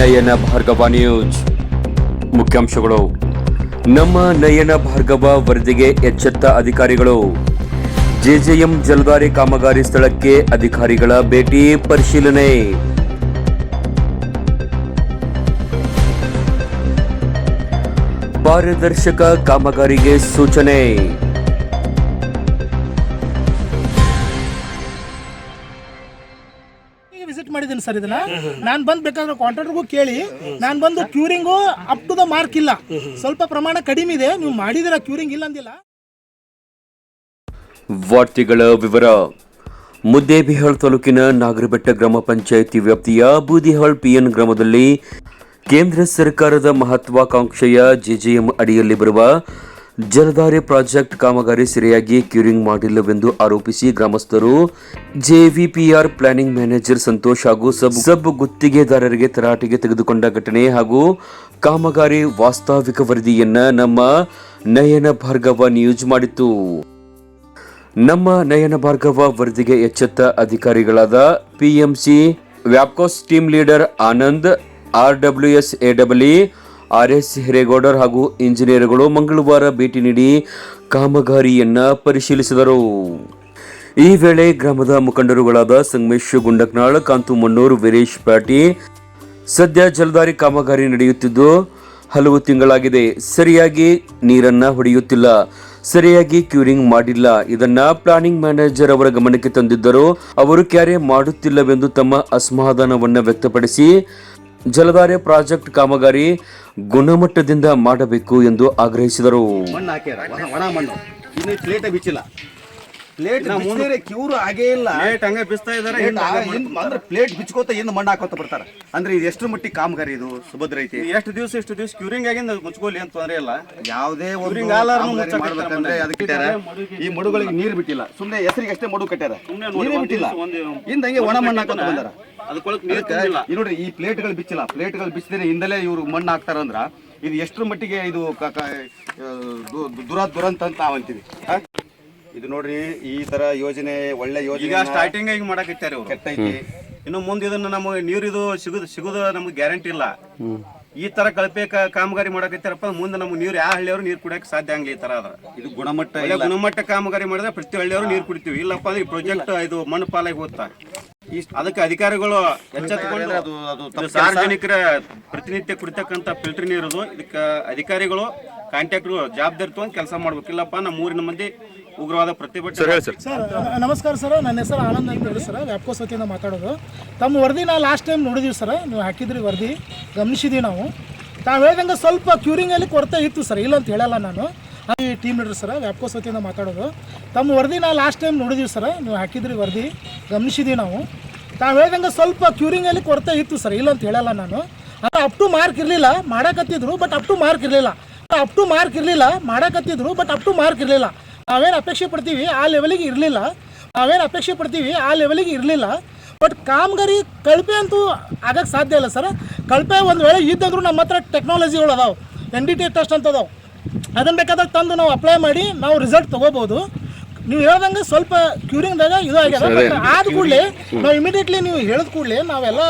ನಯನ Bhargava news ಮುಖ್ಯಾಂಶಗಳು. ನಮ್ಮ ನಯನ ಭಾರ್ಗವ ವರದಿಗೆ ಎಚ್ಚೆತ್ತ ಅಧಿಕಾರಿಗಳು. ಜೆಜೆಎಂ ಜಲಗಾರಿ ಕಾಮಗಾರಿ ಸ್ಥಳಕ್ಕೆ ಅಧಿಕಾರಿಗಳ ಭೇಟಿ ಪರಿಶೀಲನೆ. ಪಾರದರ್ಶಕ ಕಾಮಗಾರಿಗೆ ಸೂಚನೆ. ಮಾಡಿದ್ದೀನಿ ಸರ್ ಇದನ್ನ? ನಾನು ಬಂದು ಬೇಕಾದ್ರೆ ಕಾಂಟ್ರಾಕ್ಟರ್ಗೂ ಕೇಳಿ, ನಾನು ಬಂದು curing up to the mark ಇಲ್ಲ. ಸ್ವಲ್ಪ ಪ್ರಮಾಣ ಕಡಿಮೆ ಇದೆ, ನೀವು ಮಾಡಿದಿರ ಕ್ಯೂರಿಂಗ್ ಇಲ್ಲ ಅಂದಿಲ್ಲ. ವಾರ್ತೆಗಳ ವಿವರ. ಮುದ್ದೇಬಿಹಾಳ್ ತಾಲೂಕಿನ ನಾಗರಬೆಟ್ಟ ಗ್ರಾಮ ಪಂಚಾಯಿತಿ ವ್ಯಾಪ್ತಿಯ ಬೂದಿಹಾಳ್ ಪಿಎನ್ ಗ್ರಾಮದಲ್ಲಿ ಕೇಂದ್ರ ಸರ್ಕಾರದ ಮಹತ್ವಾಕಾಂಕ್ಷೆಯ ಜೆಜೆಎಂ ಅಡಿಯಲ್ಲಿ ಬರುವ ಜಲಧಾರೆ ಪ್ರಾಜೆಕ್ಟ್ ಕಾಮಗಾರಿ ಸರಿಯಾಗಿ ಕ್ಯೂರಿಂಗ್ ಮಾಡಿಲ್ಲವೆಂದು ಆರೋಪಿಸಿ ಗ್ರಾಮಸ್ಥರು. ಜೆವಿಪಿಆರ್ ಪ್ಲಾನಿಂಗ್ ಮ್ಯಾನೇಜರ್ ಸಂತೋಷ್ ಹಾಗೂ ಸಬ್ ಸಬ್ ಗುತ್ತಿಗೆದಾರರಿಗೆ ತರಾಟೆಗೆ ತೆಗೆದುಕೊಂಡ ಘಟನೆ ಹಾಗೂ ಕಾಮಗಾರಿ ವಾಸ್ತವಿಕ ವರದಿಯನ್ನ ನಮ್ಮ ನಯನ ಭಾರ್ಗವ ನ್ಯೂಸ್ ಮಾಡಿತ್ತು. ನಮ್ಮ ನಯನ ಭಾರ್ಗವ ವರದಿಗೆ ಎಚ್ಚೆತ್ತ ಅಧಿಕಾರಿಗಳಾದ PMC ವ್ಯಾಪ್ಕೋಸ್ team leader Anand R W S A W R S Hiregoudar ಹಾಗೂ ಇಂಜಿನಿಯರ್ಗಳು ಮಂಗಳವಾರ ಭೇಟಿ ನೀಡಿ ಕಾಮಗಾರಿಯನ್ನ ಪರಿಶೀಲಿಸಿದರು. ಈ ವೇಳೆ ಗ್ರಾಮದ ಮುಖಂಡರುಗಳಾದ ಸಂಗಮೇಶ್ ಗುಂಡಕ್ನಾಳ್, ಕಾಂತು ಮಣ್ಣೂರ್, ವೀರೇಶ್ ಪಾಟಿ ಸದ್ಯ ಜಲಧಾರಿ ಕಾಮಗಾರಿ ನಡೆಯುತ್ತಿದ್ದು ಹಲವು ತಿಂಗಳಾಗಿದೆ. ಸರಿಯಾಗಿ ನೀರನ್ನ ಹೊಡೆಯುತ್ತಿಲ್ಲ. ಸರಿಯಾಗಿ ಕ್ಯೂರಿಂಗ್ ಮಾಡಿಲ್ಲ. ಇದನ್ನ ಪ್ಲಾನಿಂಗ್ ಮ್ಯಾನೇಜರ್ ಅವರ ಗಮನಕ್ಕೆ ತಂದಿದ್ದರು ಅವರು ಕ್ಯಾರೆ ಮಾಡುತ್ತಿಲ್ಲವೆಂದು ತಮ್ಮ ಅಸಮಾಧಾನವನ್ನು ವ್ಯಕ್ತಪಡಿಸಿ ಜಲಧಾರೆ ಪ್ರಾಜೆಕ್ಟ್ ಕಾಮಗಾರಿ ಗುಣಮಟ್ಟದಿಂದ ಮಾಡಬೇಕು ಎಂದು ಆಗ್ರಹಿಸಿದರು. ಪ್ಲೇಟ್ ಮುಂದೆ ಕ್ಯೂರು ಆಗೇ ಇಲ್ಲ. ಪ್ಲೇಟ್ ಹಂಗೆ ಬಿಸ್ತಾ ಇದಾರೆ ಅಂದ್ರೆ ಪ್ಲೇಟ್ ಬಿಚ್ಕೋತ ಹಿಂದ್ ಮಣ್ಣು ಹಾಕೋತ ಬರ್ತಾರೆ. ಅಂದ್ರೆ ಇದು ಎಷ್ಟು ಮಟ್ಟಿಗೆ ಕಾಮಗಾರಿ ಇದು ಸುಭದ್ರ ಐತಿ? ಎಷ್ಟು ದಿವಸ ಎಷ್ಟು ದಿವಸ ಕ್ಯೂರಿಂಗ್ ಆಗಿಂದ ಮುಚ್ಕೋಲಿ ಅಂತ ತೊಂದ್ರೆ ಇಲ್ಲ. ಯಾವುದೇ ಮುಚ್ಚಕ್ ಮಾಡ್ಬೇಕಂದ್ರೆ ಅದಕ್ಕೆ ಈ ಮಡುಗಳಿಗೆ ನೀರು ಬಿಟ್ಟಿಲ್ಲ. ಸುಮ್ಮನೆ ಹೆಸರಿಗೆ ಅಷ್ಟೇ ಮಡು ಕಟ್ಟಾರ ನೀರೇ ಬಿಟ್ಟಿಲ್ಲ. ಹಿಂದ ಹಂಗೆ ಒಣ ಮಣ್ಣು ಹಾಕೋತ ಬಂದಾರ. ನೋಡ್ರಿ ಈ ಪ್ಲೇಟ್ಗಳು ಬಿಚ್ಚಿಲ್ಲ. ಪ್ಲೇಟ್ಗಳು ಬಿಚ್ಚಿದ್ರೆ ಹಿಂದಲೇ ಇವರು ಮಣ್ಣು ಹಾಕ್ತಾರ ಅಂದ್ರ ಇದು ಎಷ್ಟರ ಮಟ್ಟಿಗೆ ಇದು ದುರ ದುರಂತ ಅಂತ ನಾವ್ ಅಂತೀವಿ. ಆ? ಇದು ನೋಡ್ರಿ ಈ ತರ ಯೋಜನೆ ಒಳ್ಳೆ ಈಗ ಯೋಜನೆ ಸ್ಟಾರ್ಟಿಂಗ್ ಈಗ ಮಾಡಕತ್ತಾರೆ ಅವ್ರು. ಕೆಟ್ಟೈತಿ. ಇನ್ನು ಮುಂದೆ ಇದನ್ನ ನಮಗೆ ನೀರಿದು ಸಿಗುದು ಸಿಗುದು ನಮ್ಗೆ ಗ್ಯಾರಂಟಿ ಇಲ್ಲ. ಈ ತರ ಕಳಪೆ ಕ- ಕಾಮಗಾರಿ ಮಾಡಕತ್ತಾರಪ್ಪ ಮುಂದೆ ನಮ್ಗೆ ನೀರು ಯಾವ ಹಳ್ಳಿಯವರು ನೀರು ಕುಡಿಯಕ್ಕೆ ಸಾಧ್ಯ ಆಗ್ಲಿ ಈ ತರ ಅದ್ರ ಇದು ಗುಣಮಟ್ಟ ಒಳ್ಳೆ ಗುಣಮಟ್ಟ ಕಾಮಗಾರಿ ಮಾಡಿದ್ರೆ ಪ್ರತಿ ಹಳ್ಳಿಯವರು ನೀರು ಕುಡಿತೀವಿ. ಇಲ್ಲಪ್ಪ ಅಂದ್ರೆ ಪ್ರಾಜೆಕ್ಟ್ ಇದು ಮಣ್ಣು ಪಾಲಾಗಿ ಹೋಗ್ತಾ. ಅದಕ್ಕೆ ಅಧಿಕಾರಿಗಳು ಎಚ್ಚೆತ್ತುಕೊಂಡು ಅದು ಅದು ಇದು ಸಾರ್ವಜನಿಕರ ಪ್ರತಿನಿತ್ಯ ಕುಡಿತಕ್ಕಂತ ಫಿಲ್ಟರ್ ನೀರು ಇದಕ್ಕೆ ಅಧಿಕಾರಿಗಳು ಕಾಂಟ್ಯಾಕ್ಟ್ ಜವಾಬ್ದಾರಿ ತಗೊಂಡು ಕೆಲಸ ಮಾಡ್ಬೇಕಿಲ್ಲಪ್ಪ ನಮ್ಮ ಊರಿನ ಮಂದಿ ಉಗ್ರವಾದ ಪ್ರತಿಭಟನೆ ಸರ್ ನಮಸ್ಕಾರ ಸರ್ ನನ್ನ ಹೆಸರು ಆನಂದ್ ಅಂತ ಹೇಳಿ ಸರ್ ವ್ಯಾಪ್ಕೋಸ್ ವತಿಯಿಂದ ಮಾತಾಡೋದು. ತಮ್ಮ ವರದಿ ನಾವು ಲಾಸ್ಟ್ ಟೈಮ್ ನೋಡಿದೀವಿ ಸರ್ ನೀವು ಹಾಕಿದ್ರಿ ವರದಿ ಗಮನಿಸಿದೀವಿ ನಾವು. ತಾವು ಹೇಳ್ದಂಗೆ ಸ್ವಲ್ಪ ಕ್ಯೂರಿಂಗಲ್ಲಿ ಕೊರತೆ ಇತ್ತು ಸರ್ ಇಲ್ಲ ಅಂತ ಹೇಳಲ್ಲ ನಾನು. ಈ ಟೀಮ್ ಲೀಡರ್ ಸರ್ ವ್ಯಾಪ್ಕೋಸ್ ವತಿಯಿಂದ ಮಾತಾಡೋದು. ತಮ್ಮ ವರದಿ ನಾವು ಲಾಸ್ಟ್ ಟೈಮ್ ನೋಡಿದೀವಿ ಸರ್ ನೀವು ಹಾಕಿದ್ರಿ ವರದಿ ಗಮನಿಸಿದೀವಿ ನಾವು. ತಾವು ಹೇಳ್ದಂಗೆ ಸ್ವಲ್ಪ ಕ್ಯೂರಿಂಗಲ್ಲಿ ಕೊರತೆ ಇತ್ತು ಸರ್ ಇಲ್ಲ ಅಂತ ಹೇಳಲ್ಲ ನಾನು. ಅದು ಅಪ್ ಟು ಮಾರ್ಕ್ ಇರಲಿಲ್ಲ ಮಾಡಕತ್ತಿದ್ರು ಬಟ್ ಅಪ್ ಟು ಮಾರ್ಕ್ ಇರಲಿಲ್ಲ. ಅಪ್ ಟು ಮಾರ್ಕ್ ಇರಲಿಲ್ಲ. ಮಾಡಕತ್ತಿದ್ರು ಬಟ್ ಅಪ್ ಟು ಮಾರ್ಕ್ ಇರಲಿಲ್ಲ. ನಾವೇನು ಅಪೇಕ್ಷೆ ಪಡ್ತೀವಿ ಆ ಲೆವೆಲಿಗೆ ಇರಲಿಲ್ಲ. ನಾವೇನು ಅಪೇಕ್ಷೆ ಪಡ್ತೀವಿ ಆ ಲೆವೆಲಿಗೆ ಇರಲಿಲ್ಲ. ಬಟ್ ಕಾಮಗಾರಿ ಕಳಪೆ ಅಂತೂ ಆಗಕ್ಕೆ ಸಾಧ್ಯ ಇಲ್ಲ ಸರ್. ಕಳಪೆ ಒಂದು ವೇಳೆ ಇದ್ದಂದ್ರೂ ನಮ್ಮ ಹತ್ರ ಟೆಕ್ನಾಲಜಿಗಳು ಅದಾವೆ. ಎನ್ ಡಿ ಟಿ ಟೆಸ್ಟ್ ಅಂತ ಅದಾವೆ. ಅದನ್ನು ಬೇಕಾದಾಗ ತಂದು ನಾವು ಅಪ್ಲೈ ಮಾಡಿ ನಾವು ರಿಸಲ್ಟ್ ತೊಗೋಬೋದು. ನೀವು ಹೇಳ್ದಂಗೆ ಸ್ವಲ್ಪ ಕ್ಯೂರಿಂಗ್ದಾಗ ಇದು ಆಗ್ಯದ. ಬಟ್ ಆದ ಕೂಡಲೇ ನಾವು ಇಮಿಡಿಯೇಟ್ಲಿ ನೀವು ಹೇಳಿದ ಕೂಡಲೇ ನಾವೆಲ್ಲ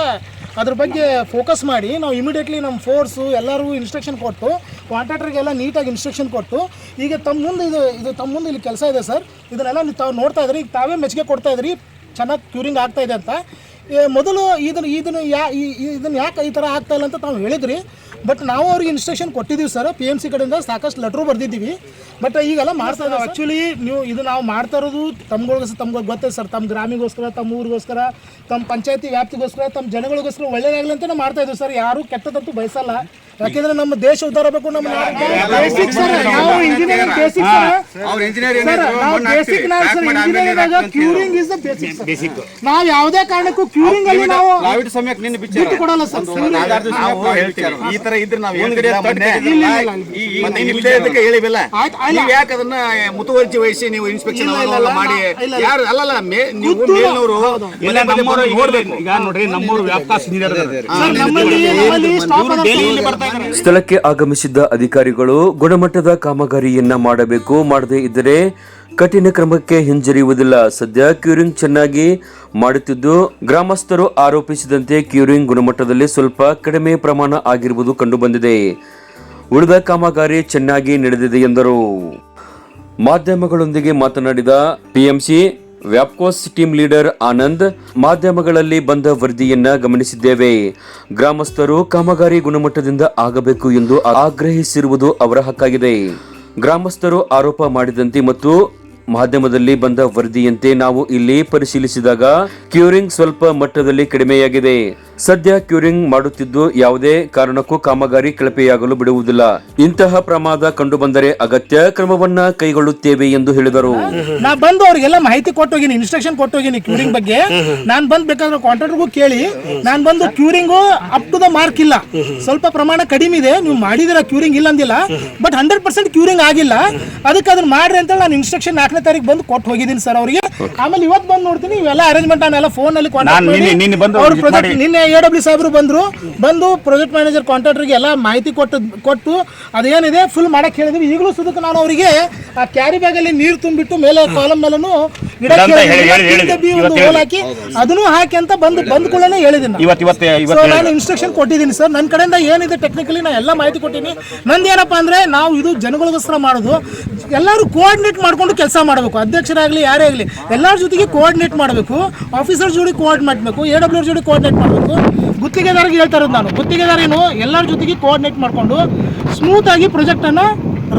ಅದ್ರ ಬಗ್ಗೆ ಫೋಕಸ್ ಮಾಡಿ ನಾವು ಇಮಿಡಿಯೇಟ್ಲಿ ನಮ್ಮ ಫೋರ್ಸು ಎಲ್ಲರೂ ಇನ್ಸ್ಟ್ರಕ್ಷನ್ ಕೊಟ್ಟು ಕಾಂಟ್ರಾಕ್ಟರ್ಗೆಲ್ಲ ನೀಟಾಗಿ ಇನ್ಸ್ಟ್ರಕ್ಷನ್ ಕೊಟ್ಟು, ಈಗ ತಮ್ಮ ಮುಂದೆ ಇದು ಇದು ತಮ್ಮ ಮುಂದೆ ಇಲ್ಲಿ ಕೆಲಸ ಇದೆ ಸರ್. ಇದನ್ನೆಲ್ಲ ನೀವು ತಾವು ನೋಡ್ತಾ ಇದ್ರಿ. ಈಗ ತಾವೇ ಮೆಚ್ಚುಗೆ ಕೊಡ್ತಾ ಇದ್ರಿ. ಚೆನ್ನಾಗಿ ಕ್ಯೂರಿಂಗ್ ಆಗ್ತಾ ಇದೆ ಅಂತ. ಮೊದಲು ಇದನ್ನು ಇದನ್ನು ಯಾ ಇದನ್ನು ಯಾಕೆ ಈ ಥರ ಆಗ್ತಾ ಇಲ್ಲ ಅಂತ ತಾವು ಹೇಳಿದ್ರಿ. ಬಟ್ ನಾವು ಅವ್ರಿಗೆ ಇನ್ಸ್ಟ್ರಕ್ಷನ್ ಕೊಟ್ಟಿದ್ದೀವಿ ಸರ್ ಪಿ ಎಂ ಸಿ ಕಡೆಯಿಂದ ಸಾಕಷ್ಟು ಲೆಟ್ರು ಬರ್ದಿದ್ದೀವಿ. ಬಟ್ ಈಗೆಲ್ಲ ಮಾಡ್ತಾ ಇದ್ದಾವೆ ಆ್ಯಕ್ಚುಲಿ ನೀವು ಇದು ನಾವು ಮಾಡ್ತಾ ಇರೋದು ತಮ್ಗಳಿಗೋಸ್ಕರ ತಮ್ಗೆ ಗೊತ್ತೇ ಸರ್ ತಮ್ಮ ಗ್ರಾಮಿಗೋಸ್ಕರ ತಮ್ಮ ಊರಿಗೋಸ್ಕರ ತಮ್ಮ ಪಂಚಾಯತಿ ವ್ಯಾಪ್ತಿಗೋಸ್ಕರ ತಮ್ಮ ಜನಗಳಿಗೋಸ್ಕರ ಒಳ್ಳೆಯದಾಗಲಿ ಅಂತಲೇ ನಾವು ಮಾಡ್ತಾ ಇದ್ದೀವಿ ಸರ್ ಯಾರು ಕೆಟ್ಟದಂತೂ ಬಯಸಲ್ಲ. ಯಾಕೆಂದ್ರೆ ನಮ್ಮ ದೇಶ ಉದ್ಧಾರ ಬೇಕು ನಮ್ಮ ಬೇಸಿಕ್ ಸರ್ ನಾವು ಇಂಜಿನಿಯರಿಂಗ್ ಬೇಸಿಕ್ ಸರ್ ಅವ್ರ ಇಂಜಿನಿಯರ್ ಸರ್, ನಾವು ಯಾವುದೇ ಕಾರಣಕ್ಕೂ ಕ್ಯೂರಿಂಗ್ ಅಲ್ಲಿ ನಾವು ಕೋವಿಡ್ ಸಮಯಕ್ಕೆ ನಿನ್ನ ಬಿಚ್ಚ ಬಿಟ್ಟು ಕೊಡಲ್ಲ ಸರ್ ನಾವು ಹೇಳ್ತೀವಿ. ಈ ತರ ಇದ್ರೆ ನಾವು ಇಲ್ಲ, ಇಲ್ಲ, ಇಲ್ಲದೆ ಇದಕ್ಕೆ ನೀವು ಯಾಕೆ ಅದನ್ನ ಮುತುವರ್ಜಿ ವಹಿಸಿ ನೀವು ಇನ್ಸ್ಪೆಕ್ಷನ್ ಮಾಡಿ. ಯಾರು ಅಲ್ಲಲ್ಲ ಮೇ ನೀವು. ಮೇಲ್ನವರು ನಮ್ಮವರು ನೋಡ್ಬೇಕು. ಈಗ ನೋಡ್ರಿ ಅದ ಸ್ಥಳಕ್ಕೆ ಆಗಮಿಸಿದ್ದ ಅಧಿಕಾರಿಗಳು ಗುಣಮಟ್ಟದ ಕಾಮಗಾರಿಯನ್ನ ಮಾಡಬೇಕು ಮಾಡದೇ ಇದ್ದರೆ ಕಠಿಣ ಕ್ರಮಕ್ಕೆ ಹಿಂಜರಿಯುವುದಿಲ್ಲ. ಸದ್ಯ ಕ್ಯೂರಿಂಗ್ ಚೆನ್ನಾಗಿ ಮಾಡುತ್ತಿದ್ದು, ಗ್ರಾಮಸ್ಥರು ಆರೋಪಿಸಿದಂತೆ ಕ್ಯೂರಿಂಗ್ ಗುಣಮಟ್ಟದಲ್ಲಿ ಸ್ವಲ್ಪ ಕಡಿಮೆ ಪ್ರಮಾಣ ಆಗಿರುವುದು ಕಂಡುಬಂದಿದೆ. ಉಳಿದ ಕಾಮಗಾರಿ ಚೆನ್ನಾಗಿ ನಡೆದಿದೆ ಎಂದರು. ಮಾಧ್ಯಮಗಳೊಂದಿಗೆ ಮಾತನಾಡಿದ ಪಿಎಂಸಿ, ವ್ಯಾಪ್ಕೋಸ್ ಟೀಮ್ ಲೀಡರ್ ಆನಂದ್, ಮಾಧ್ಯಮಗಳಲ್ಲಿ ಬಂದ ವರದಿಯನ್ನ ಗಮನಿಸಿದ್ದೇವೆ. ಗ್ರಾಮಸ್ಥರು ಕಾಮಗಾರಿ ಗುಣಮಟ್ಟದಿಂದ ಆಗಬೇಕು ಎಂದು ಆಗ್ರಹಿಸಿರುವುದು ಅವರ ಹಕ್ಕಾಗಿದೆ. ಗ್ರಾಮಸ್ಥರು ಆರೋಪ ಮಾಡಿದಂತೆ ಮತ್ತು ಮಾಧ್ಯಮದಲ್ಲಿ ಬಂದ ವರದಿಯಂತೆ ನಾವು ಇಲ್ಲಿ ಪರಿಶೀಲಿಸಿದಾಗ ಕ್ಯೂರಿಂಗ್ ಸ್ವಲ್ಪ ಮಟ್ಟದಲ್ಲಿ ಕಡಿಮೆಯಾಗಿದೆ. ಸದ್ಯ ಕ್ಯೂರಿಂಗ್ ಮಾಡುತ್ತಿದ್ದು ಯಾವುದೇ ಕಾರಣಕ್ಕೂ ಕಾಮಗಾರಿ ಕಳಪೆಯಾಗಲು ಬಿಡುವುದಿಲ್ಲ. ಇಂತಹ ಪ್ರಮಾದ ಕಂಡುಬಂದರೆ ಅಗತ್ಯ ಕ್ರಮವನ್ನ ಕೈಗೊಳ್ಳುತ್ತೇವೆ ಎಂದು ಹೇಳಿದರು. ನಾ ಬಂದು ಅವ್ರಿಗೆಲ್ಲ ಮಾಹಿತಿ ಕೊಟ್ಟೋಗಿನಿ ಇನ್ಸ್ಟ್ರಕ್ಷನ್ ಕೊಟ್ಟೋಗಿನಿ ಕ್ಯೂರಿಂಗ್ ಬಗ್ಗೆ. ನಾನು ಬಂದ್ ಬೇಕಾದ್ರೆ ಕಾಂಟ್ರಾಕ್ಟರ್ಗೂ ಕೇಳಿ. ನಾನು ಬಂದು curing up to the mark ಇಲ್ಲ. ಸ್ವಲ್ಪ ಪ್ರಮಾಣ ಕಡಿಮೆ ಇದೆ ನೀವು ಮಾಡಿದಿರ ಕ್ಯೂರಿಂಗ್ ಇಲ್ಲ ಅಂದಿಲ್ಲ. ಬಟ್ ಹಂಡ್ರೆಡ್ ಪರ್ಸೆಂಟ್ ಕ್ಯೂರಿಂಗ್ ಆಗಿಲ್ಲ. ಅದಕ್ಕೆ ಅದನ್ನ ಮಾಡ್ರಿ ಅಂತ ನಾನು ಇನ್ಸ್ಟ್ರಕ್ಷನ್ ನಾಲ್ಕನೇ ತಾರೀಕು ಬಂದು ಕೊಟ್ಟು ಹೋಗಿದ್ದೀನಿ ಸರ್ ಅವರಿಗೆ. ಆಮೇಲೆ ಇವತ್ತು ಬಂದು ನೋಡ್ತೀನಿ ಇವೆಲ್ಲ ಅರೇಂಜ್ಮೆಂಟ್ ನಾನೆಲ್ಲ ಫೋನ್ ಅಲ್ಲಿ ನಾನ್ ನಿನ್ನೆ- ಎ ಡಬ್ಲ್ಯೂ ಸಾಹೇಬರು ಬಂದರು ಬಂದು ಪ್ರಾಜೆಕ್ಟ್ ಮ್ಯಾನೇಜರ್ ಕಾಂಟ್ರಾಕ್ಟರ್ಗೆ ಎಲ್ಲ ಮಾಹಿತಿ ಕೊಟ್ಟು ಕೊಟ್ಟು ಅದೇನಿದೆ ಫುಲ್ ಮಾಡಕ್ಕೆ ಹೇಳಿದ್ವಿ. ಈಗಲೂ ಸುದಕ್ಕೆ ನಾನು ಅವರಿಗೆ ಆ ಕ್ಯಾರಿ ಬ್ಯಾಗ್ ಅಲ್ಲಿ ನೀರು ತುಂಬಿಟ್ಟು ಮೇಲೆ ಕಾಲಮ್ ಮೇಲೂ ಗಿಡ ಒಂದು ಹೋಲ್ ಹಾಕಿ ಅದನ್ನು ಹಾಕಿ ಅಂತ ಬಂದು ಬಂದ್ ಕೂಡಲೇ ಹೇಳಿದ್ದೀನಿ. ನಾನು ಇನ್ಸ್ಟ್ರಕ್ಷನ್ ಕೊಟ್ಟಿದ್ದೀನಿ ಸರ್ ನನ್ನ ಕಡೆಯಿಂದ ಏನಿದೆ ಟೆಕ್ನಿಕಲಿ ನಾನು ಎಲ್ಲ ಮಾಹಿತಿ ಕೊಟ್ಟಿನಿ ನಂದು ಏನಪ್ಪ ಅಂದ್ರೆ ನಾವು ಇದು ಜನಗಳಿಗೋಸ್ಕರ ಮಾಡೋದು. ಎಲ್ಲರೂ ಕೋಆರ್ಡಿನೇಟ್ ಮಾಡ್ಕೊಂಡು ಕೆಲಸ ಮಾಡಬೇಕು. ಅಧ್ಯಕ್ಷರಾಗಲಿ ಯಾರೇ ಆಗಲಿ ಎಲ್ಲರ ಜೊತೆಗೆ ಕೋಆರ್ಡಿನೇಟ್ ಮಾಡಬೇಕು. ಆಫೀಸರ್ ಜೋಡಿ ಕೋಆರ್ಡಿನೇಟ್ ಮಾಡಬೇಕು. ಎ ಡಬ್ಲ್ಯೂ ಜೋಡಿ ಕೋಆರ್ಡಿನೇಟ್ ಮಾಡಬೇಕು. ಗುತ್ತಿಗೆದಾರಿಗೆ ಹೇಳ್ತಾ ಇರೋದು ನಾನು. ಗುತ್ತಿಗೆದಾರೇನು ಎಲ್ಲರ ಜೊತೆಗೆ ಕೋಆರ್ಡಿನೇಟ್ ಮಾಡಿಕೊಂಡು ಸ್ಮೂತ್ ಆಗಿ ಪ್ರಾಜೆಕ್ಟ್ ಅನ್ನ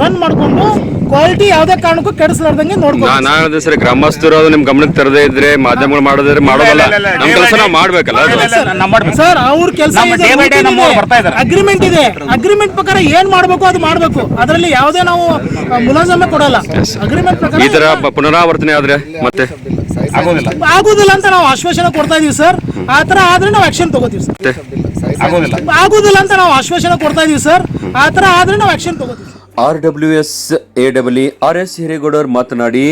ರನ್ ಮಾಡಿಕೊಂಡು ಕ್ವಾಲಿಟಿ ಯಾವುದೇ ಕಾರಣಕ್ಕೂ ಕೆಡಿಸಲಾರ್ದಂಗೆ ನೋಡ್ಬೋದು ನಾನು ಸರ್ ಗ್ರಾಮಸ್ಥರು ಅದು ನಿಮ್ ಗಮನಕ್ಕೆ ತರದೇ ಇದ್ರೆ ಮಾಧ್ಯಮಗಳು ಮಾಡೋದ್ರೆ ಮಾಡೋದಲ್ಲ. ನಮ್ ಕೆಲಸ ನಾವು ಮಾಡ್ಬೇಕಲ್ಲ. ಸರ್ ಅವ್ರ ಕೆಲಸ. ಅಗ್ರಿಮೆಂಟ್ ಇದೆ ಅಗ್ರಿಮೆಂಟ್ ಪ್ರಕಾರ ಏನ್ ಮಾಡ್ಬೇಕು ಅದು ಮಾಡ್ಬೇಕು. ಅದರಲ್ಲಿ ಯಾವುದೇ ನಾವು ಮುಲಾಜಮೆ ಕೊಡಲ್ಲ. ಅಗ್ರಿಮೆಂಟ್ ಪ್ರಕಾರ ಈ ತರ ಪುನರಾವರ್ತನೆ ಆದ್ರೆ ಮತ್ತೆ? ಆಗೋದಿಲ್ಲ. ಆಗುದಿಲ್ಲ ಅಂತ ನಾವು ಆಶ್ವಾಸನೆ ಕೊಡ್ತಾ ಇದೀವಿ ಸರ್ ಆತರ ತರ ಆದ್ರೆ ನಾವು ಆಕ್ಷನ್ ತಗೋತೀವಿ ಸರ್ ಆಗೋದಿಲ್ಲ. ಆಗುದಿಲ್ಲ ಅಂತ ನಾವು ಆಶ್ವಾಸನೆ ಕೊಡ್ತಾ ಇದೀವಿ ಸರ್ ಆತರ ತರ ಆದ್ರೆ ನಾವು ಆಕ್ಷನ್ ತಗೋತೀವಿ. R W S A W R S Hiregoudar ಮಾತನಾಡಿ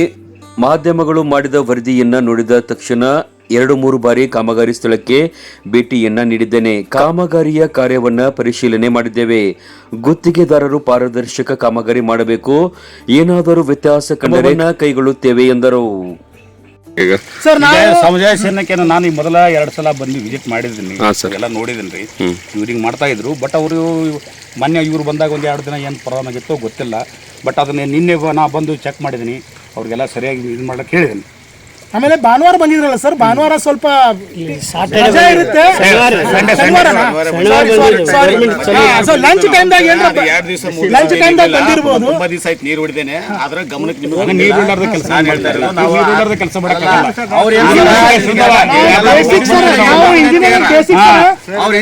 ಮಾಧ್ಯಮಗಳು ಮಾಡಿದ ವರದಿಯನ್ನ ನೋಡಿದ ತಕ್ಷಣ ಎರಡು ಮೂರು ಬಾರಿ ಕಾಮಗಾರಿ ಸ್ಥಳಕ್ಕೆ ಭೇಟಿಯನ್ನ ನೀಡಿದ್ದೇನೆ. ಕಾಮಗಾರಿಯ ಕಾರ್ಯವನ್ನ ಪರಿಶೀಲನೆ ಮಾಡಿದ್ದೇವೆ. ಗುತ್ತಿಗೆದಾರರು ಪಾರದರ್ಶಕ ಕಾಮಗಾರಿ ಮಾಡಬೇಕು. ಏನಾದರೂ ವ್ಯತ್ಯಾಸ ಕಂಡರೆ ಕೈಗೊಳ್ಳುತ್ತೇವೆ ಎಂದರು. ಈಗ ಸರ್ ನಾವು ಸಮುದಾಯ ಸೇನಕ್ಕೆ ನಾನು ಈ ಮೊದಲ ಎರಡು ಸಲ ಬಂದು ವಿಸಿಟ್ ಮಾಡಿದ್ದೀನಿ. ಹಾ. ಎಲ್ಲ ನೋಡಿದ್ದೀನಿ ರೀ ಇವ್ರಿಗೆ ಮಾಡ್ತಾ ಇದ್ರು. ಬಟ್ ಅವರು ಮೊನ್ನೆ ಇವ್ರು ಬಂದಾಗ ಒಂದು ಎರಡು ದಿನ ಏನು ಪ್ರಾಬ್ಲಮ್ ಆಗಿತ್ತೋ ಗೊತ್ತಿಲ್ಲ. ಬಟ್ ಅದನ್ನ ನಿನ್ನೆ ಬ- ನಾ ಬಂದು ಚೆಕ್ ಮಾಡಿದ್ದೀನಿ. ಅವ್ರಿಗೆಲ್ಲ ಸರಿಯಾಗಿ ಇದು ಮಾಡಕ್ಕೆ ಹೇಳಿದ್ದೀನಿ. ಆಮೇಲೆ ಭಾನುವಾರ ಬಂದಿದ್ರಲ್ಲ ಸರ್? ಭಾನುವಾರ ಸ್ವಲ್ಪ ರಜೆ ಇರುತ್ತೆ. ಲಂಚ್ time ದಾಗ Lunch time ದಾಗ ಬಂದಿರ್ಬೋದು. ತುಂಬಾ ದಿವಸ ಆಯ್ತು ನೀರು ಹೊಡಿದೇನೆ ಆದ್ರೆ ಗಮನಕ್ಕೆ ನಿಮಗೆ ನೀರು ಇಲ್ಲಾರ್ದ ಕೆಲಸ ನಾನು ಹೇಳ್ತಾ ಇರೋದು ನಾವು ನೀರು ಇಲ್ಲಾರ್ದ ಕೆಲಸ ಮಾಡಕ್ಕಾಗಲ್ಲ ಅವ್ರು Basic basic ಅವ್ರ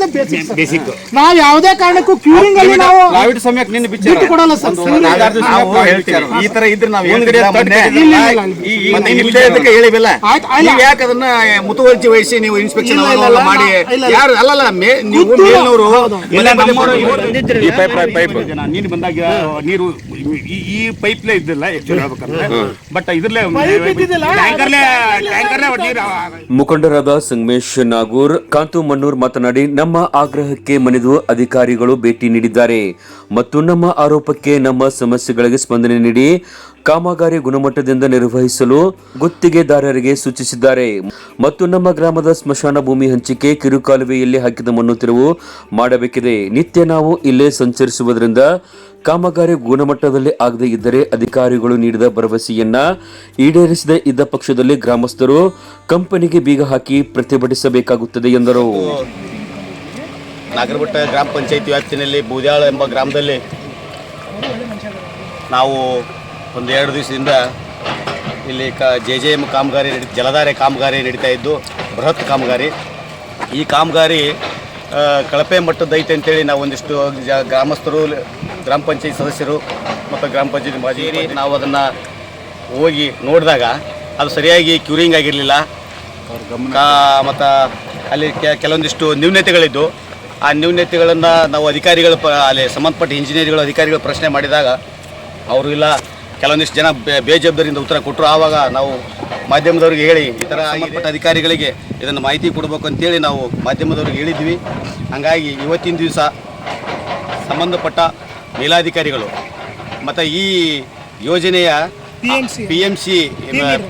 the basic sir. ಬೇಸಿಕ್ ನಾವು ಯಾವುದೇ ಕಾರಣಕ್ಕೂ ಕ್ಯೂರಿಂಗ್ ಅಲ್ಲಿ ನಾವು ಸಮಯಕ್ಕೆ ನಿನ್ನ ಬಿಚ್ಚ ಬಿಟ್ಟು ಕೊಡಲ್ಲ ಸರ್ ನಾವು ಹೇಳ್ತೀವಿ. ಈ ತರ ಇದ್ರೆ ನಾವು. ಈ- ಇಲ್ಲದೆ ಯಾಕೆ ಅದನ್ನ ಮುತುವರ್ಜಿ ವಹಿಸಿ ನೀವು ಇನ್ಸ್ಪೆಕ್ಷನ್ ಮಾಡಿ. ಯಾರು ಅಲ್ಲಲ್ಲ ಮೇ- ನೀವು. ಮೇಲ್ನವರು. ಈ ಪೈಪ್ ಪೈಪ್ ನೀರು ಬಂದಾಗ ನೀರು ಈ- ಈ ಪೈಪ್ಲೇ ಇದ್ದಿಲ್ಲ ಆಕ್ಚುಲಿ ಹೇಳ್ಬೇಕಂದ್ರೆ. ಬಟ್ ಇದ್ರಲ್ಲೇ. ಟ್ಯಾಂಕರ್ಲೇ ನೀರು ಮುಖಂಡರಾದ ಸಂಗಮೇಶ್ ನಾಗೂರ್, ಕಾಂತು ಮನ್ನೂರ್ ಮಾತನಾಡಿ, ನಮ್ಮ ಆಗ್ರಹಕ್ಕೆ ಮನೆದು ಅಧಿಕಾರಿಗಳು ಭೇಟಿ ನೀಡಿದ್ದಾರೆ. ಮತ್ತು ನಮ್ಮ ಆರೋಪಕ್ಕೆ ನಮ್ಮ ಸಮಸ್ಯೆಗಳಿಗೆ ಸ್ಪಂದನೆ ನೀಡಿ ಕಾಮಗಾರಿ ಗುಣಮಟ್ಟದಿಂದ ನಿರ್ವಹಿಸಲು ಗುತ್ತಿಗೆದಾರರಿಗೆ ಸೂಚಿಸಿದ್ದಾರೆ. ಮತ್ತು ನಮ್ಮ ಗ್ರಾಮದ ಸ್ಮಶಾನ ಭೂಮಿ ಹಂಚಿಕೆ ಕಿರುಕಾಲುವೆಯಲ್ಲಿ ಹಾಕಿದ ಮಣ್ಣು ತಿರುವು ಮಾಡಬೇಕಿದೆ. ನಿತ್ಯ ನಾವು ಇಲ್ಲೇ ಸಂಚರಿಸುವುದರಿಂದ ಕಾಮಗಾರಿ ಗುಣಮಟ್ಟದಲ್ಲಿ ಆಗದೇ ಇದ್ದರೆ ಅಧಿಕಾರಿಗಳು ನೀಡಿದ ಭರವಸೆಯನ್ನ ಈಡೇರಿಸಿದ ಇದ್ದ ಪಕ್ಷದಲ್ಲಿ ಗ್ರಾಮಸ್ಥರು ಕಂಪನಿಗೆ ಬೀಗ ಹಾಕಿ ಪ್ರತಿಭಟಿಸಬೇಕಾಗುತ್ತದೆ ಎಂದರು. ನಾಗರಬೆಟ್ಟ ಗ್ರಾಮ ಪಂಚಾಯಿತಿ ವ್ಯಾಪ್ತಿನಲ್ಲಿ ಬೂದ್ಯಾಳ ಎಂಬ ಗ್ರಾಮದಲ್ಲಿ ನಾವು ಒಂದು ಎರಡು ದಿವಸದಿಂದ ಇಲ್ಲಿ ಕ ಜೆ ಜೆ ಎಂ ಕಾಮಗಾರಿ ನಡಿ ಜಲಧಾರೆ ಕಾಮಗಾರಿ ನಡೀತಾ ಇದ್ದು ಬೃಹತ್ ಕಾಮಗಾರಿ. ಈ ಕಾಮಗಾರಿ ಕಳಪೆ ಮಟ್ಟದ ಐತೆ ಅಂತೇಳಿ ನಾವು ಒಂದಿಷ್ಟು ಜ ಗ್ರಾಮಸ್ಥರು ಗ್ರಾಮ ಪಂಚಾಯತ್ ಸದಸ್ಯರು ಮತ್ತು ಗ್ರಾಮ ಪಂಚಾಯತ್ ಮಾಜಿ ನಾವು ಅದನ್ನು ಹೋಗಿ ನೋಡಿದಾಗ ಅದು ಸರಿಯಾಗಿ ಕ್ಯೂರಿಂಗ್ ಆಗಿರಲಿಲ್ಲ. ಮತ್ತು ಅಲ್ಲಿ ಕೆ- ಕೆಲವೊಂದಿಷ್ಟು ನ್ಯೂನತೆಗಳಿದ್ದು ಆ ನ್ಯೂನತೆಗಳನ್ನು ನಾವು ಅಧಿಕಾರಿಗಳು ಪ ಅಲ್ಲಿ ಸಂಬಂಧಪಟ್ಟ ಇಂಜಿನಿಯರ್ಗಳು ಅಧಿಕಾರಿಗಳು ಪ್ರಶ್ನೆ ಮಾಡಿದಾಗ ಅವರು ಇಲ್ಲ ಕೆಲವೊಂದಿಷ್ಟು ಜನ ಬೇಜವಾಬ್ದಾರಿಯಿಂದ ಉತ್ತರ ಕೊಟ್ಟರು ಆವಾಗ ನಾವು ಮಾಧ್ಯಮದವ್ರಿಗೆ ಹೇಳಿ ಈ ಥರ ಸಂಬಂಧಪಟ್ಟ ಅಧಿಕಾರಿಗಳಿಗೆ ಇದನ್ನು ಮಾಹಿತಿ ಕೊಡಬೇಕು ಅಂತೇಳಿ ನಾವು ಮಾಧ್ಯಮದವ್ರಿಗೆ ಹೇಳಿದ್ವಿ ಹಾಗಾಗಿ ಇವತ್ತಿನ ದಿವಸ ಸಂಬಂಧಪಟ್ಟ ಮೇಲಾಧಿಕಾರಿಗಳು ಮತ್ತು ಈ ಯೋಜನೆಯ. P M C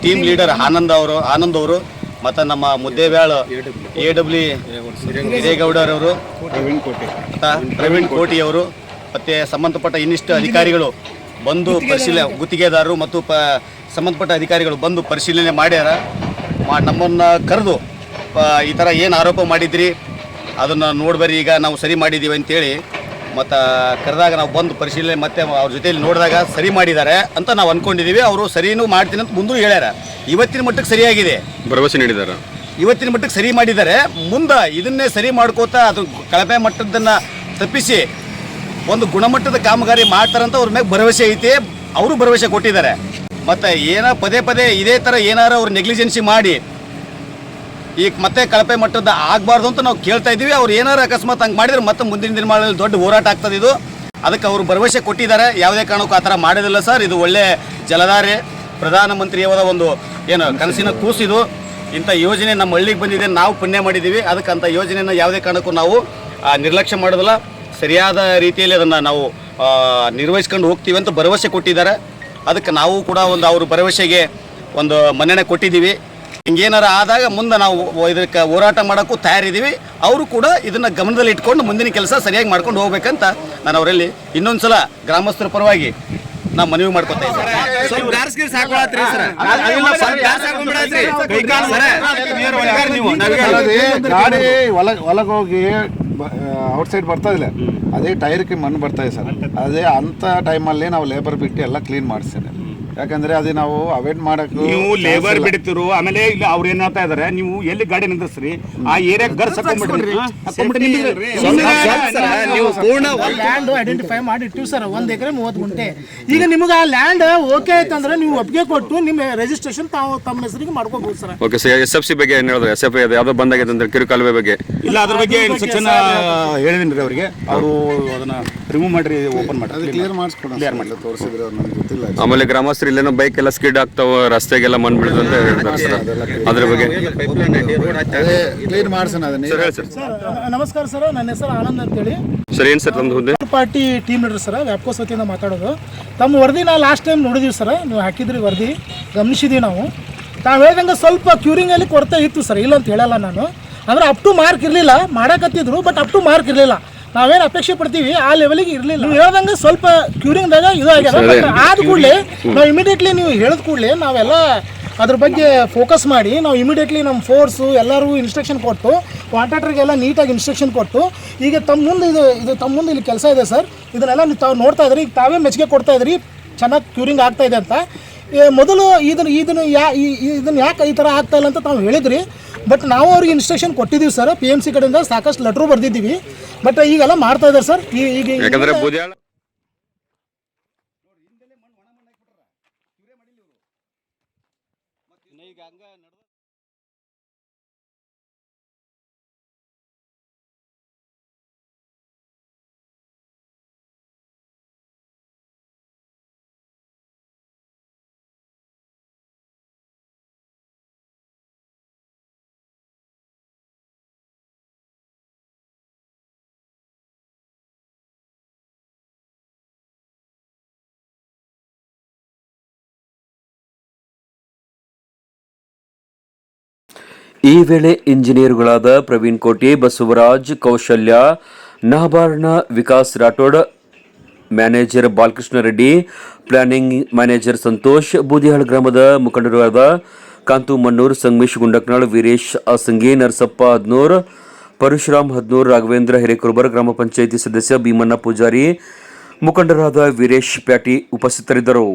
team leader Anand ಅವರು ಆನಂದ್ ಅವರು ಮತ್ತು ನಮ್ಮ ಮುದ್ದೇಬ್ಯಾಳ ಎ ಡಬ್ಲ್ಯೂ ಹಿರೇಗೌಡರವರು ಮತ್ತು ಪ್ರವೀಣ್ ಕೋಟಿ ಅವರು ಮತ್ತು ಸಂಬಂಧಪಟ್ಟ ಇನ್ನಿಷ್ಟು ಅಧಿಕಾರಿಗಳು ಬಂದು ಪರಿಶೀಲನೆ ಗುತ್ತಿಗೆದಾರರು ಮತ್ತು ಪ ಸಂಬಂಧಪಟ್ಟ ಅಧಿಕಾರಿಗಳು ಬಂದು ಪರಿಶೀಲನೆ ಮಾಡ್ಯಾರ. ಮಾ ನಮ್ಮನ್ನು ಕರೆದು ಈ ಥರ ಏನು ಆರೋಪ ಮಾಡಿದ್ರಿ ಅದನ್ನು ನೋಡ್ಬರಿ ಈಗ ನಾವು ಸರಿ ಮಾಡಿದ್ದೀವಿ ಅಂತೇಳಿ ಮತ್ತು ಕರೆದಾಗ ನಾವು ಬಂದು ಪರಿಶೀಲನೆ ಮತ್ತೆ ಅವ್ರ ಜೊತೆಯಲ್ಲಿ ನೋಡಿದಾಗ ಸರಿ ಮಾಡಿದ್ದಾರೆ ಅಂತ ನಾವು ಅಂದ್ಕೊಂಡಿದ್ದೀವಿ ಅವರು ಸರಿನೂ ಮಾಡ್ತೀನಿ ಅಂತ ಮುಂದೂ ಹೇಳ್ಯಾರ. ಇವತ್ತಿನ ಮಟ್ಟಕ್ಕೆ ಸರಿಯಾಗಿದೆ. ಭರವಸೆ ನೀಡಿದಾರ? ಇವತ್ತಿನ ಮಟ್ಟಕ್ಕೆ ಸರಿ ಮಾಡಿದ್ದಾರೆ. ಮುಂದೆ ಇದನ್ನೇ ಸರಿ ಮಾಡ್ಕೋತಾ ಅದು ಕಳಪೆ ಮಟ್ಟದನ್ನು ತಪ್ಪಿಸಿ ಒಂದು ಗುಣಮಟ್ಟದ ಕಾಮಗಾರಿ ಮಾಡ್ತಾರಂತ ಅವ್ರ ಮೇಲೆ ಭರವಸೆ ಐತಿ. ಅವರು ಭರವಸೆ ಕೊಟ್ಟಿದ್ದಾರೆ. ಮತ್ತು ಏನೋ ಪದೇ ಪದೇ ಇದೇ ಥರ ಏನಾರು ಅವ್ರು ನೆಗ್ಲಿಜೆನ್ಸಿ ಮಾಡಿ ಈಗ ಮತ್ತೆ ಕಳಪೆ ಮಟ್ಟದ ಆಗಬಾರ್ದು ಅಂತ ನಾವು ಕೇಳ್ತಾ ಇದ್ದೀವಿ. ಅವ್ರು ಏನಾರು ಅಕಸ್ಮಾತ್ ಹಂಗೆ ಮಾಡಿದ್ರೆ ಮತ್ತೆ ಮುಂದಿನ ದಿನಮಾನದಲ್ಲಿ ದೊಡ್ಡ ಹೋರಾಟ ಆಗ್ತದೆ ಇದು. ಅದಕ್ಕೆ ಅವರು ಭರವಸೆ ಕೊಟ್ಟಿದ್ದಾರೆ. ಯಾವುದೇ ಕಾರಣಕ್ಕೂ ಆ ಥರ ಮಾಡೋದಿಲ್ಲ ಸರ್. ಇದು ಒಳ್ಳೆ ಜಲಧಾರೆ, ಪ್ರಧಾನಮಂತ್ರಿಯವರ ಒಂದು ಏನು ಕನಸಿನ ಕೂಸಿದು ಇಂಥ ಯೋಜನೆ ನಮ್ಮ ಹಳ್ಳಿಗೆ ಬಂದಿದೆ. ನಾವು ಪುಣ್ಯ ಮಾಡಿದ್ದೀವಿ. ಅದಕ್ಕೆ ಅಂಥ ಯೋಜನೆಯನ್ನು ಯಾವುದೇ ಕಾರಣಕ್ಕೂ ನಾವು ನಿರ್ಲಕ್ಷ್ಯ ಮಾಡೋದಿಲ್ಲ. ಸರಿಯಾದ ರೀತಿಯಲ್ಲಿ ಅದನ್ನು ನಾವು ನಿರ್ವಹಿಸ್ಕೊಂಡು ಹೋಗ್ತೀವಿ ಅಂತ ಭರವಸೆ ಕೊಟ್ಟಿದ್ದಾರೆ. ಅದಕ್ಕೆ ನಾವು ಕೂಡ ಒಂದು ಅವ್ರ ಭರವಸೆಗೆ ಒಂದು ಮನ್ನಣೆ ಕೊಟ್ಟಿದ್ದೀವಿ. ಹಿಂಗೇನಾರ ಆದಾಗ ಮುಂದೆ ನಾವು ಇದಕ್ಕೆ ಹೋರಾಟ ಮಾಡೋಕ್ಕೂ ತಯಾರಿದ್ದೀವಿ. ಅವರು ಕೂಡ ಇದನ್ನು ಗಮನದಲ್ಲಿ ಇಟ್ಕೊಂಡು ಮುಂದಿನ ಕೆಲಸ ಸರಿಯಾಗಿ ಮಾಡ್ಕೊಂಡು ಹೋಗ್ಬೇಕಂತ ನಾನು ಅವರಲ್ಲಿ ಇನ್ನೊಂದು ಸಲ ಗ್ರಾಮಸ್ಥರ ಪರವಾಗಿ ನಾವು ಮನವಿ ಮಾಡ್ಕೊತಾ ಇದ್ದೀವಿ ಗಾಡಿ ಔಟ್ ಸೈಡ್ ಬರ್ತಾ ಇಲ್ಲ. ಅದೇ ಟೈರ್ಗೆ ಮಣ್ಣು ಬರ್ತಾ ಇದೆ ಸರ್. ಅದೇ ಅಂತ ಟೈಮಲ್ಲಿ ನಾವು ಲೇಬರ್ ಬಿಟ್ಟು ಎಲ್ಲ ಕ್ಲೀನ್ ಮಾಡಿಸ್ತೇನೆ ಯಾಕಂದ್ರೆ ಅದೇ ನಾವು ಅವಾಯ್ಡ್ ಮಾಡಕ್ಕೆ ನೀವು ಲೇಬರ್ ಬಿಡ್ತಿರು ಆಮೇಲೆ ಇಲ್ಲಿ ಅವ್ರು ಏನ್ ಹೇಳ್ತಾ ಇದಾರೆ ನೀವು ಎಲ್ಲಿ ಗಾಡಿ ನಿಂದ್ರಿಸ್ರಿ ಆ ಏರಿಯಾ ಗರ್ ಹಾಕೊಂಡ್ಬಿಡ್ರಿ ನೀವು ಪೂರ್ಣ ಲ್ಯಾಂಡ್ ಐಡೆಂಟಿಫೈ ಮಾಡಿ ಇಟ್ಟಿವಿ ಸರ್ ಒಂದ್ ಎಕರೆ ಮೂವತ್ತು ಗುಂಟೆ. ಈಗ ನಿಮ್ಗೆ ಆ ಲ್ಯಾಂಡ್ ಓಕೆ ಆಯ್ತಂದ್ರೆ ನೀವು ಒಪ್ಪಿಗೆ ಕೊಟ್ಟು ನಿಮ್ಮ ರಿಜಿಸ್ಟ್ರೇಷನ್ ತಾವು ತಮ್ಮ ಹೆಸರಿಗೆ ಮಾಡ್ಕೋಬಹುದು sir okay sir S F C ಬಗ್ಗೆ ಏನು ಹೇಳಿದ್ರೆ ಎಸ್ ಎಫ್ ಐ ಯಾವುದೋ ಬಂದಾಗಿದೆ ಅಂದ್ರೆ ಕಿರುಕಾಲುವೆ ಬಗ್ಗೆ. ಇಲ್ಲ ಅದ್ರ ಬಗ್ಗೆ ಸೂಚನೆ ರೀ ಅವರಿಗೆ. ಅವರು ಅದನ್ನ ರಿಮೂವ್ ಮಾಡ್ರಿ ಓಪನ್ ಅದು ಮಾಡಿ ಕ್ಲಿಯರ್ ಮಾಡಿಸ್ಕೊಡೋಣ ತೋರಿಸಿದ್ರೆ ಅವ್ರು ನಮ್ಗೆ ಗೊತ್ತಿಲ್ಲ ಆಮೇಲೆ ಗ್ರಾಮಸ್ಥರು ಇಲ್ಲೇನೋ ಬೈಕ್ ಎಲ್ಲ ಸ್ಕಿಡ್ ಆಗ್ತಾವ ರಸ್ತೆಗೆಲ್ಲ ಮಣ್ಣು ಬೀಳುತ್ತೆ ಅಂತ ಹೇಳ್ತಾರೆ ಸರ್. ಅದ್ರ ಬಗ್ಗೆ. ಅದೇ ಕ್ಲೀನ್ ಮಾಡ್ಸೋಣ ಅದನ್ನ ಸರ್ ಹೇಳಿ ಸರ್. ಸರ್ ನಮಸ್ಕಾರ ಸರ್ ನನ್ನ ಹೆಸರು ಆನಂದ್ ಅಂತೇಳಿ. ಸರ್ ಏನು ಸರ್ ತಮ್ಮದು ಹುದ್ದೆ? ಪಾರ್ಟಿ ಟೀಮ್ ಲೀಡರ್ ಸರ್ ವ್ಯಾಪ್ಕೋಸ್ ವತಿಯಿಂದ ಮಾತಾಡೋದು. ತಮ್ಮ ವರದಿ ನಾವು ಲಾಸ್ಟ್ ಟೈಮ್ ನೋಡಿದೀವಿ ಸರ್ ನೀವು ಹಾಕಿದ್ರಿ ವರದಿ ಗಮನಿಸಿದೀವಿ ನಾವು. ತಾವು ಹೇಳ್ದಂಗೆ ಸ್ವಲ್ಪ ಕ್ಯೂರಿಂಗಲ್ಲಿ ಕೊರತೆ ಇತ್ತು ಸರ್ ಇಲ್ಲ ಅಂತ ಹೇಳಲ್ಲ ನಾನು. ಅಂದ್ರೆ ಅಪ್ ಟು ಮಾರ್ಕ್ ಇರಲಿಲ್ಲ ಮಾಡಕತ್ತಿದ್ರು ಬಟ್ ಅಪ್ ಟು ಮಾರ್ಕ್ ಇರಲಿಲ್ಲ. ನಾವೇನು ಅಪೇಕ್ಷೆ ಪಡ್ತೀವಿ ಆ ಲೆವೆಲಿಗೆ ಇರಲಿಲ್ಲ. ನೀವು ಹೇಳ್ದಂಗೆ ಸ್ವಲ್ಪ ಕ್ಯೂರಿಂಗ್ದಾಗ ಇದು ಆಗ್ಯದ ಆದ ಕೂಡಲೇ ನಾವು ಇಮಿಡಿಯೇಟ್ಲಿ ನೀವು ಹೇಳಿದ ಕೂಡಲೇ ನಾವೆಲ್ಲ ಅದ್ರ ಬಗ್ಗೆ ಫೋಕಸ್ ಮಾಡಿ ನಾವು ಇಮಿಡಿಯೇಟ್ಲಿ ನಮ್ಮ ಫೋರ್ಸು ಎಲ್ಲರೂ ಇನ್ಸ್ಟ್ರಕ್ಷನ್ ಕೊಟ್ಟು ಕಾಂಟ್ರಾಕ್ಟರ್ಗೆಲ್ಲ ನೀಟಾಗಿ ಇನ್ಸ್ಟ್ರಕ್ಷನ್ ಕೊಟ್ಟು ಈಗ ತಮ್ಮ ಮುಂದೆ ಇದು ಇದು ತಮ್ಮ ಮುಂದೆ ಇಲ್ಲಿ ಕೆಲಸ ಇದೆ ಸರ್ ಇದನ್ನೆಲ್ಲ ನೀವು ತಾವು ನೋಡ್ತಾ ಇದ್ರಿ ಈಗ ತಾವೇ ಮೆಚ್ಚುಗೆ ಕೊಡ್ತಾ ಇದ್ರಿ ಚೆನ್ನಾಗಿ ಕ್ಯೂರಿಂಗ್ ಆಗ್ತಾ ಇದೆ ಅಂತ. ಮೊದಲು ಇದನ್ನು ಇದನ್ನು ಯಾ ಇದನ್ನು ಯಾಕೆ ಈ ಥರ ಆಗ್ತಾ ಇಲ್ಲ ಅಂತ ತಾವು ಹೇಳಿದ್ರಿ. ಬಟ್ ನಾವು ಅವ್ರಿಗೆ ಇನ್ಸ್ಟ್ರಕ್ಷನ್ ಕೊಟ್ಟಿದ್ದೀವಿ ಸರ್ ಪಿ ಎಂ ಸಿ ಕಡೆಯಿಂದ ಸಾಕಷ್ಟು ಲೆಟ್ರು ಬರ್ದಿದ್ದೀವಿ. ಬಟ್ ಈಗೆಲ್ಲ ಮಾಡ್ತಾ ಇದ್ದಾರೆ ಸರ್ ಈ- ಈಗ ಈ ವೇಳೆ ಇಂಜಿನಿಯರ್ಗಳಾದ ಪ್ರವೀಣ್ ಕೋಟಿ, ಬಸವರಾಜ್ ಕೌಶಲ್ಯ ನಹಬಾರ್ನ Vikas Rathod, manager Balakrishna Reddy, planning manager Santosh Boodihal ಗ್ರಾಮದ ಮುಖಂಡರಾದ ಕಾಂತು ಮಣ್ಣೂರ್ ಸಂಗಮೇಶ್ ಗುಂಡಕ್ನಾಳ್, ವೀರೇಶ್ ಅಸಂಗಿ ನರಸಪ್ಪ ಹದ್ನೂರ್, ಪರಶುರಾಮ್ ಹದ್ನೂರ್, ರಾಘವೇಂದ್ರ ಹಿರೇಕುರ್ಬರ್ ಗ್ರಾಮ ಪಂಚಾಯಿತಿ ಸದಸ್ಯ ಭೀಮಣ್ಣ ಪೂಜಾರಿ, ಮುಖಂಡರಾದ ವೀರೇಶ್ ಪ್ಯಾಟಿ ಉಪಸ್ಥಿತರಿದ್ದರು.